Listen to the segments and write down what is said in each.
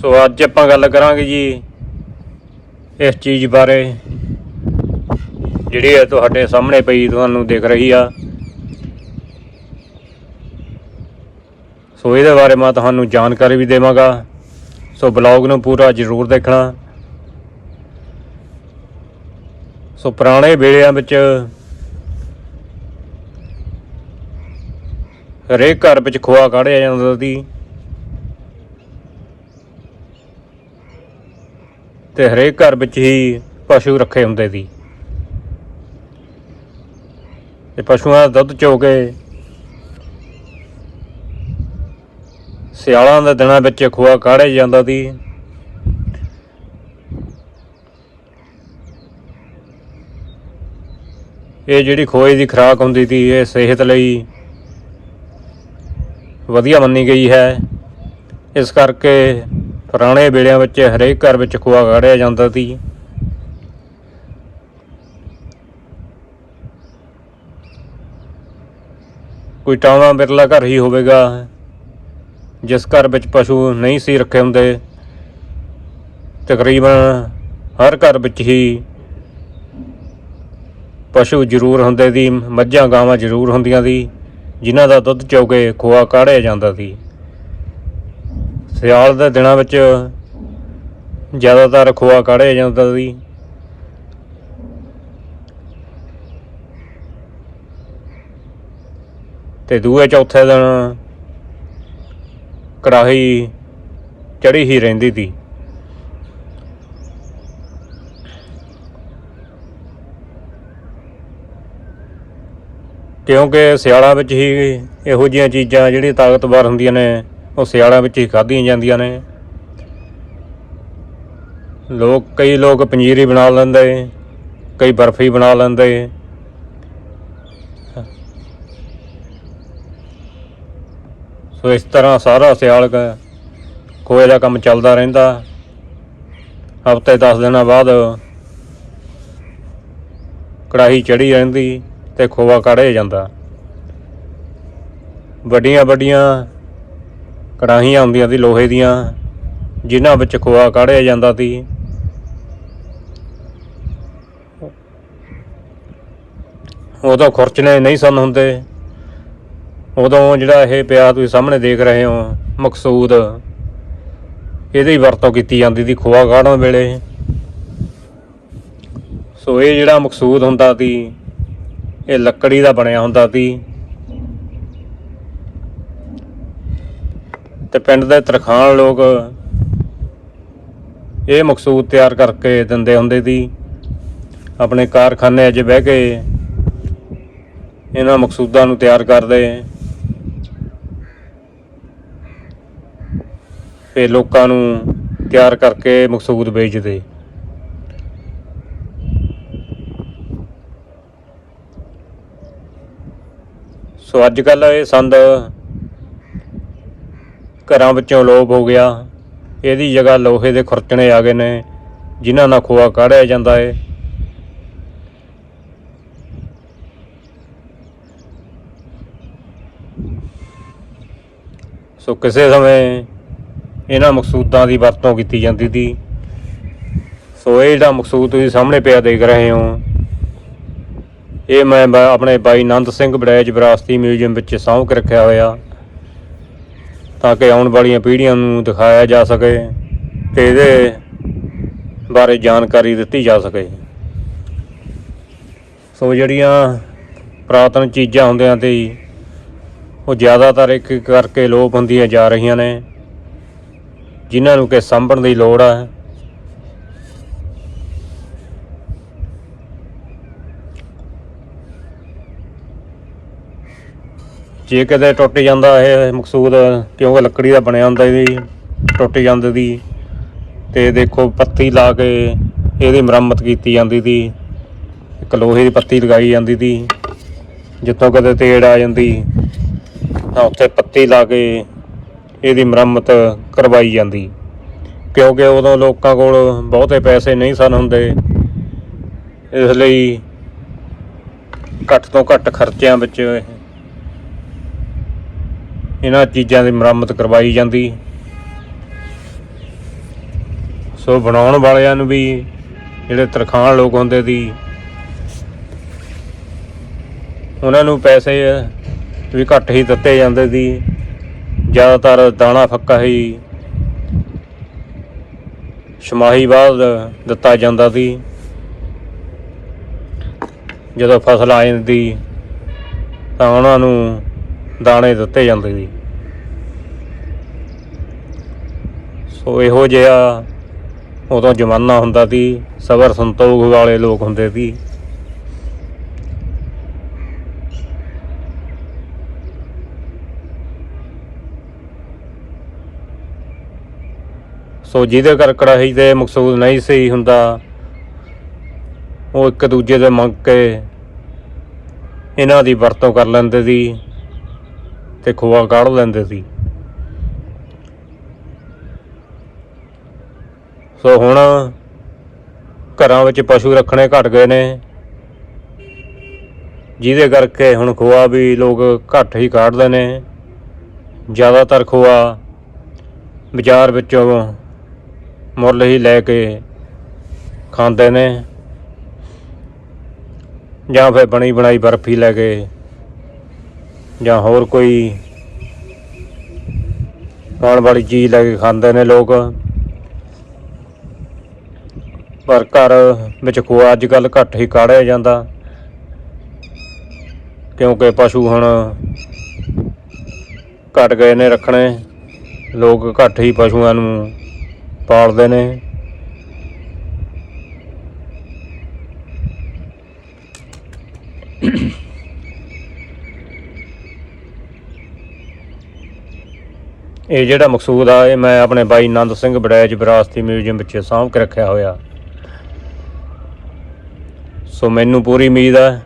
ਸੋ ਅੱਜ ਆਪਾਂ ਗੱਲ ਕਰਾਂਗੇ ਜੀ ਇਸ ਚੀਜ਼ ਬਾਰੇ, ਜਿਹੜੀ ਹੈ ਤੁਹਾਡੇ ਸਾਹਮਣੇ ਪਈ ਤੁਹਾਨੂੰ ਦਿਖ ਰਹੀ ਆ। ਸੋ ਇਹਦੇ ਬਾਰੇ ਮੈਂ ਤੁਹਾਨੂੰ ਜਾਣਕਾਰੀ ਵੀ ਦੇਵਾਂਗਾ। ਸੋ ਬਲੌਗ ਨੂੰ ਪੂਰਾ ਜ਼ਰੂਰ ਦੇਖਣਾ। ਸੋ ਪੁਰਾਣੇ ਵੇਲਿਆਂ ਵਿੱਚ ਹਰੇਕ ਘਰ ਵਿੱਚ ਖੋਆ ਕਾੜਿਆ ਜਾਂਦਾ ਸੀ। ਤੇ ਹਰੇਕ ਘਰ ਵਿੱਚ ਹੀ ਪਸ਼ੂ ਰੱਖੇ ਹੁੰਦੇ ਸੀ। ਤੇ ਪਸ਼ੂਆਂ ਦਾ ਦੁੱਧ ਚੋ ਕੇ ਸਿਆਲਾਂ ਦੇ ਦਿਨਾਂ ਵਿੱਚ ਖੋਆ ਕਾੜਿਆ ਜਾਂਦਾ ਸੀ। ਇਹ ਜਿਹੜੀ ਖੋਏ ਦੀ ਖੁਰਾਕ ਹੁੰਦੀ ਸੀ, ਇਹ ਸਿਹਤ ਲਈ ਵਧੀਆ ਮੰਨੀ ਗਈ ਹੈ। ਇਸ ਕਰਕੇ ਪੁਰਾਣੇ ਵੇਲਿਆਂ ਵਿੱਚ ਹਰੇਕ ਘਰ ਵਿੱਚ ਖੋਆ ਕਾੜਿਆ ਜਾਂਦਾ ਸੀ। ਕੋਈ ਟਾਵਾਂ ਬਿਰਲਾ ਘਰ ਹੀ ਹੋਵੇਗਾ, ਜਿਸ ਘਰ ਵਿੱਚ ਪਸ਼ੂ ਨਹੀਂ ਸੀ ਰੱਖੇ ਹੁੰਦੇ। ਤਕਰੀਬਨ ਹਰ ਘਰ ਵਿੱਚ ਹੀ ਪਸ਼ੂ ਜ਼ਰੂਰ ਹੁੰਦੇ ਸੀ, ਮੱਝਾਂ ਗਾਵਾਂ ਜ਼ਰੂਰ ਹੁੰਦੀਆਂ ਸੀ, ਜਿਨ੍ਹਾਂ ਦਾ ਦੁੱਧ ਚੋ ਕੇ ਖੋਆ ਕਾੜਿਆ ਜਾਂਦਾ ਸੀ। ਸਿਆਲ ਦੇ ਦਿਨਾਂ ਵਿੱਚ ਜ਼ਿਆਦਾਤਰ ਖੋਆ ਕਾੜਿਆ ਜਾਂਦਾ ਸੀ। ਤੇ ਦੂਏ ਚੌਥੇ ਦਿਨ ਕੜਾਹੀ ਚੜੀ ਹੀ ਰਹਿੰਦੀ ਸੀ। ਕਿਉਂਕਿ ਸਿਆਲਾਂ ਵਿੱਚ ਹੀ ਇਹੋ ਜਿਹੀਆਂ ਚੀਜ਼ਾਂ ਜਿਹੜੀਆਂ ਤਾਕਤਵਰ ਹੁੰਦੀਆਂ ਨੇ ਉਹ ਸਿਆਲਾਂ ਵਿੱਚ ਹੀ ਖਾਧੀਆਂ ਜਾਂਦੀਆਂ ਨੇ। ਲੋਕ, ਕਈ ਲੋਕ ਪੰਜੀਰੀ ਬਣਾ ਲੈਂਦੇ, ਕਈ ਬਰਫੀ ਬਣਾ ਲੈਂਦੇ। ਸੋ ਇਸ ਤਰ੍ਹਾਂ ਸਾਰਾ ਸਿਆਲ ਕ- ਖੋਏ ਦਾ ਕੰਮ ਚੱਲਦਾ ਰਹਿੰਦਾ। ਹਫ਼ਤੇ 10 ਦਿਨਾਂ ਬਾਅਦ ਕੜਾਹੀ ਚੜੀ ਰਹਿੰਦੀ ਤੇ ਖੋਆ ਕਾੜਿਆ ਜਾਂਦਾ। ਵੱਡੀਆਂ ਵੱਡੀਆਂ ਕੜਾਹੀਆਂ ਹੁੰਦੀਆਂ ਸੀ ਲੋਹੇ ਦੀਆਂ, ਜਿਨ੍ਹਾਂ ਵਿੱਚ ਖੋਆ ਕਾੜਿਆ ਜਾਂਦਾ ਸੀ। ਉਦੋਂ ਖੁਰਚਣੇ ਨਹੀਂ ਸਨ ਹੁੰਦੇ। ਉਦੋਂ ਜਿਹੜਾ ਇਹ ਪਿਆ ਤੁਸੀਂ ਸਾਹਮਣੇ ਦੇਖ ਰਹੇ ਹੋ, ਮਕਸੂਦ, ਇਹਦੀ ਵਰਤੋਂ ਕੀਤੀ ਜਾਂਦੀ ਸੀ ਖੋਆ ਕਾੜਨ ਵੇਲੇ। ਸੋ ਇਹ ਜਿਹੜਾ ਮਕਸੂਦ ਹੁੰਦਾ ਸੀ, ਇਹ ਲੱਕੜੀ ਦਾ ਬਣਿਆ ਹੁੰਦਾ ਸੀ। ਤੇ ਪਿੰਡ ਦੇ ਤਰਖਾਣ ਲੋਕ ਇਹ ਮਕਸੂਦ ਤਿਆਰ ਕਰਕੇ ਦਿੰਦੇ ਹੁੰਦੇ ਸੀ। ਆਪਣੇ ਕਾਰਖਾਨੇ 'ਚ ਬਹਿ ਕੇ ਇਹਨਾਂ ਮਕਸੂਦਾਂ ਨੂੰ ਤਿਆਰ ਕਰਦੇ। ਤੇ ਲੋਕਾਂ ਨੂੰ ਤਿਆਰ ਕਰਕੇ ਮਕਸੂਦ ਵੇਚਦੇ। ਸੋ ਅੱਜ ਕੱਲ ਇਹ ਸੰਦ ਘਰਾਂ ਵਿੱਚੋਂ ਲੋਪ ਹੋ ਗਿਆ। ਇਹਦੀ ਜਗ੍ਹਾ ਲੋਹੇ ਦੇ ਖੁਰਚਣੇ ਆ ਗਏ ਨੇ, ਜਿਨ੍ਹਾਂ ਨਾਲ ਖੋਆ ਕਾੜਿਆ ਜਾਂਦਾ ਏ। ਸੋ ਕਿਸੇ ਸਮੇਂ ਇਹਨਾਂ ਮਕਸੂਦਾਂ ਦੀ ਵਰਤੋਂ ਕੀਤੀ ਜਾਂਦੀ ਸੀ। ਸੋ ਇਹ ਜਿਹੜਾ ਮਕਸੂਦ ਤੁਸੀਂ ਸਾਹਮਣੇ ਪਿਆ ਦੇਖ ਰਹੇ ਹੋ, ਇਹ ਮੈਂ ਬ- ਆਪਣੇ ਬਾਈ ਨੰਦ ਸਿੰਘ ਬੜੈਜ ਵਿਰਾਸਤੀ ਮਿਊਜ਼ੀਅਮ ਵਿੱਚ ਸਾਂਭ ਕੇ ਰੱਖਿਆ ਹੋਇਆ। ਤਾਂ ਕਿ ਆਉਣ ਵਾਲੀਆਂ ਪੀੜ੍ਹੀਆਂ ਨੂੰ ਦਿਖਾਇਆ ਜਾ ਸਕੇ ਤੇ ਇਹਦੇ ਬਾਰੇ ਜਾਣਕਾਰੀ ਦਿੱਤੀ ਜਾ ਸਕੇ। ਸੋ ਜਿਹੜੀਆਂ ਪੁਰਾਤਨ ਚੀਜ਼ਾਂ ਹੁੰਦੀਆਂ ਤੇ ਉਹ ਜ਼ਿਆਦਾਤਰ ਇੱਕ ਕਰਕੇ ਲੋਪ ਹੁੰਦੀਆਂ ਜਾ ਰਹੀਆਂ ਨੇ, ਜਿਨ੍ਹਾਂ ਨੂੰ ਕਿ ਸਾਂਭਣ ਦੀ ਲੋੜ ਆ। ਜੇ ਕਿਤੇ ਟੁੱਟ ਜਾਂਦਾ ਇਹ ਮਕਸੂਦ, ਕਿਉਂਕਿ ਲੱਕੜੀ ਦਾ ਬਣਿਆ ਹੁੰਦਾ ਇਹ ਟੁੱਟ ਜਾਂਦੇ ਦੀ। ਤੇ ਦੇਖੋ, ਪੱਤੀ ਲਾ ਕੇ ਇਹਦੀ ਮੁਰੰਮਤ ਕੀਤੀ ਜਾਂਦੀ ਸੀ ਇੱਕ ਲੋਹੇ ਦੀ ਪੱਤੀ ਲਗਾਈ ਜਾਂਦੀ ਸੀ ਜਿੱਥੋਂ ਕਦੇ ਤੇੜ ਆ ਜਾਂਦੀ, ਤਾਂ ਉੱਥੇ ਪੱਤੀ ਲਾ ਕੇ ਇਹਦੀ ਮੁਰੰਮਤ ਕਰਵਾਈ ਜਾਂਦੀ। ਕਿਉਂਕਿ ਉਦੋਂ ਲੋਕਾਂ ਕੋਲ ਬਹੁਤੇ ਪੈਸੇ ਨਹੀਂ ਸਨ ਹੁੰਦੇ। ਇਸ ਲਈ ਘੱਟ ਤੋਂ ਘੱਟ ਖਰਚਿਆਂ ਵਿੱਚ ਇਹਨਾਂ ਚੀਜ਼ਾਂ ਦੀ ਮੁਰੰਮਤ ਕਰਵਾਈ ਜਾਂਦੀ। ਸੋ ਬਣਾਉਣ ਵਾਲਿਆਂ ਨੂੰ ਵੀ ਜਿਹੜੇ ਤਰਖਾਣ ਲੋਕ ਹੁੰਦੇ ਸੀ ਉਹਨਾਂ ਨੂੰ ਪੈਸੇ ਵੀ ਘੱਟ ਹੀ ਦਿੱਤੇ ਜਾਂਦੇ ਸੀ ਜ਼ਿਆਦਾਤਰ ਦਾਣਾ ਫੱਕਾ ਹੀ ਛਮਾਹੀ ਬਾਅਦ ਦਿੱਤਾ ਜਾਂਦਾ ਸੀ ਜਦੋਂ ਫਸਲ ਆ ਜਾਂਦੀ ਤਾਂ ਉਹਨਾਂ ਨੂੰ ਦਾਣੇ ਦਿੱਤੇ ਜਾਂਦੇ ਸੀ ਸੋ ਇਹੋ ਜਿਹਾ ਉਦੋਂ ਜ਼ਮਾਨਾ ਹੁੰਦਾ ਸੀ, ਸਬਰ ਸੰਤੋਖ ਵਾਲੇ ਲੋਕ ਹੁੰਦੇ ਸੀ। ਸੋ ਜਿਹਦੇ ਕਰ ਕੜਾਹੀ ਦੇ ਮਕਸੂਦ ਨਹੀਂ ਸਹੀ ਹੁੰਦਾ, ਉਹ ਇੱਕ ਦੂਜੇ ਦੇ ਮੰਗ ਕੇ ਇਹਨਾਂ ਦੀ ਵਰਤੋਂ ਕਰ ਲੈਂਦੇ ਸੀ। ਤੇ ਖੋਆ ਕੱਢ ਲੈਂਦੇ ਸੀ। ਸੋ ਹੁਣ ਘਰਾਂ ਵਿੱਚ ਪਸ਼ੂ ਰੱਖਣੇ ਘਟ ਗਏ ਨੇ। ਜਿਹਦੇ ਕਰਕੇ ਹੁਣ ਖੋਆ ਵੀ ਲੋਕ ਘੱਟ ਹੀ ਕਾਢਦੇ ਨੇ। ਜ਼ਿਆਦਾਤਰ ਖੋਆ ਬਾਜ਼ਾਰ ਵਿੱਚੋਂ ਮੁੱਲ ਹੀ ਲੈ ਕੇ ਖਾਂਦੇ ਨੇ। ਜਾਂ ਫਿਰ ਬਣੀ ਬਣਾਈ ਬਰਫੀ ਲੈ ਕੇ ਜਾਂ ਹੋਰ ਕੋਈ ਖਾਣ ਵਾਲੀ ਚੀਜ਼ ਲੈ ਕੇ ਖਾਂਦੇ ਨੇ ਲੋਕ। ਪਰ ਘਰ ਵਿੱਚ ਖੋਆ ਅੱਜ ਕੱਲ ਘੱਟ ਹੀ ਕਾੜਿਆ ਜਾਂਦਾ। ਕਿਉਂਕਿ ਪਸ਼ੂ ਹੁਣ ਘਟ ਗਏ ਨੇ ਰੱਖਣੇ। ਲੋਕ ਘੱਟ ਹੀ ਪਸ਼ੂਆਂ ਨੂੰ ਪਾਲਦੇ ਨੇ। ਇਹ ਜਿਹੜਾ ਮਕਸੂਦ ਆ, ਇਹ ਮੈਂ ਆਪਣੇ ਬਾਈ ਨੰਦ ਸਿੰਘ ਬੜੈਜ ਵਿਰਾਸਤੀ ਮਿਊਜ਼ੀਅਮ ਵਿੱਚ ਸਾਂਭ ਕੇ ਰੱਖਿਆ ਹੋਇਆ। ਸੋ ਮੈਨੂੰ ਪੂਰੀ ਉਮੀਦ ਹੈ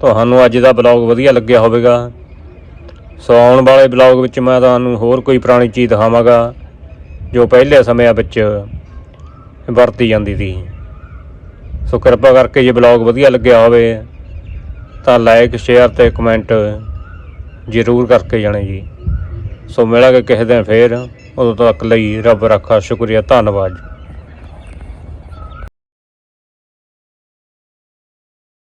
ਤੁਹਾਨੂੰ ਅੱਜ ਦਾ ਬਲੌਗ ਵਧੀਆ ਲੱਗਿਆ ਹੋਵੇਗਾ। ਸੋ ਆਉਣ ਵਾਲੇ ਬਲੌਗ ਵਿੱਚ ਮੈਂ ਤੁਹਾਨੂੰ ਹੋਰ ਕੋਈ ਪੁਰਾਣੀ ਚੀਜ਼ ਦਿਖਾਵਾਂਗਾ, ਜੋ ਪਹਿਲੇ ਸਮਿਆਂ ਵਿੱਚ ਵਰਤੀ ਜਾਂਦੀ ਸੀ। ਸੋ ਕਿਰਪਾ ਕਰਕੇ ਜੇ ਬਲੌਗ ਵਧੀਆ ਲੱਗਿਆ ਹੋਵੇ, ਤਾਂ ਲਾਈਕ, ਸ਼ੇਅਰ ਤੇ ਕਮੈਂਟ ਜ਼ਰੂਰ ਕਰਕੇ ਜਾਣੇ ਜੀ। ਸੋ ਮਿਲਾਂਗੇ ਕਿਸੇ ਦਿਨ ਫੇਰ। ਉਦੋਂ ਤੱਕ ਲਈ ਰੱਬ ਰੱਖਾ ਸ਼ੁਕਰੀਆ ਧੰਨਵਾਦ ਜੀ।